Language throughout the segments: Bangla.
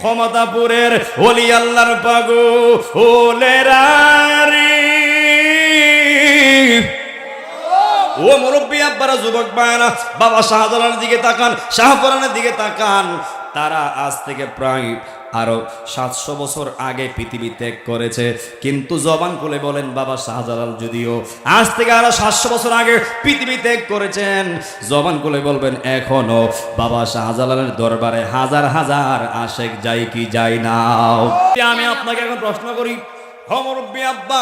ক্ষমতাপুরের ওলি আল্লাহর পাগু ওলেরারি ও মুরব্বী, আব্বারা, যুবক বায়না বাবা শাহজালানের দিকে তাকান, শাহপুরানের দিকে তাকান। তারা আজ থেকে প্রায় আরও সাতশো বছর আগে পৃথিবী ত্যাগ করেছে। কিন্তু জবান খুলে বলেন, বাবা শাহজালাল যদিও আজ থেকে আরও সাতশো বছর আগে পৃথিবী ত্যাগ করেছেন। জবান খুলে বলবেন, এখনও বাবা শাহজালালের দরবারে হাজার হাজার আশেক যাই কি যাই না। আমি আপনাকে এখন প্রশ্ন করি হমরব্বী আব্বা,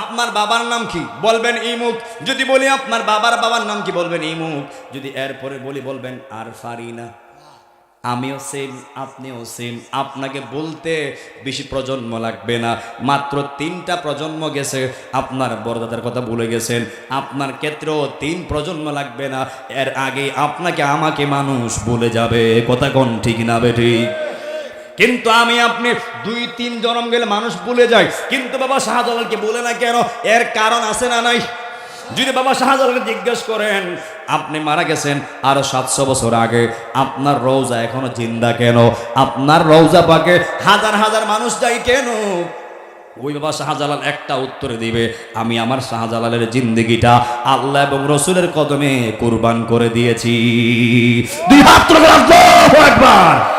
আপনার বাবার নাম কি? বলবেন, ইমুক। যদি বলি, আপনার বাবার বাবার নাম কি? বলবেন, ইমুক। যদি এরপরে বলি, বলবেন আর পারি না আমিও সেম আপনিও সেম আপনাকে বলতে বেশি প্রজন্ম লাগবে না। মাত্র তিনটা প্রজন্ম গেছে, আপনার বড়দাদার কথা ভুলে গেছেন। আপনার ক্ষেত্রেও তিন প্রজন্ম লাগবে না। এর আগে আপনাকে আমাকে মানুষ বলে যাবে। কথা কোন ঠিক না বেঠি কিন্তু আমি আপনি দুই, তিন জনম গেলে মানুষ ভুলে যায় কিন্তু বাবা শাহজালালকে বলে না কেন? এর কারণ আছে না নাই? যদি বাবা শাহজালালকে জিজ্ঞেস করেন, আপনি মারা গেছেন আরও সাতশো বছর আগে, আপনার রৌজা এখনও জিন্দা কেন? আপনার রৌজা পাকে হাজার হাজার মানুষ যায় কেন? ওই বাবা শাহজালাল একটা উত্তরে দিবে, আমি আমার শাহজালালের জিন্দগিটা আল্লাহ এবং রসুলের কদমে কুরবান করে দিয়েছি। দুই হাত আকবার।